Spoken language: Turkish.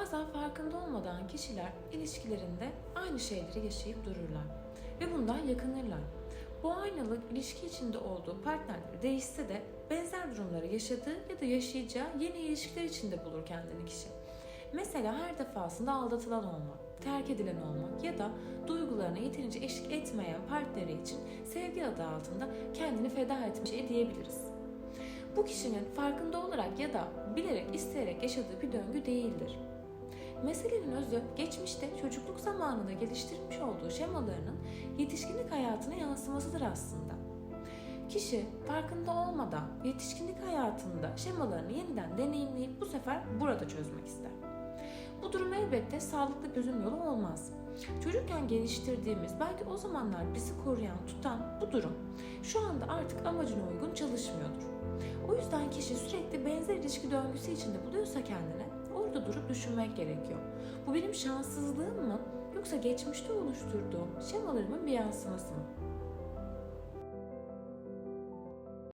Bazen farkında olmadan kişiler ilişkilerinde aynı şeyleri yaşayıp dururlar ve bundan yakınırlar. Bu aynalık ilişki içinde olduğu partnerleri değişse de benzer durumları yaşadığı ya da yaşayacağı yeni ilişkiler içinde bulur kendini kişi. Mesela her defasında aldatılan olmak, terk edilen olmak ya da duygularına yeterince eşlik etmeyen partneri için sevgi adı altında kendini feda etmiş şey diyebiliriz. Bu kişinin farkında olarak ya da bilerek isteyerek yaşadığı bir döngü değildir. Meselenin özü geçmişte çocukluk zamanında geliştirmiş olduğu şemalarının yetişkinlik hayatına yansımasıdır aslında. Kişi farkında olmadan yetişkinlik hayatında şemalarını yeniden deneyimleyip bu sefer burada çözmek ister. Bu durum elbette sağlıklı çözüm yolu olmaz. Çocukken geliştirdiğimiz, belki o zamanlar bizi koruyan, tutan bu durum şu anda artık amacına uygun çalışmıyordur. O yüzden kişi sürekli benzer ilişki döngüsü içinde buluyorsa kendine orada durup düşünmek gerekiyor. Bu benim şanssızlığım mı yoksa geçmişte oluşturduğum şemalarımın bir yansıması mı?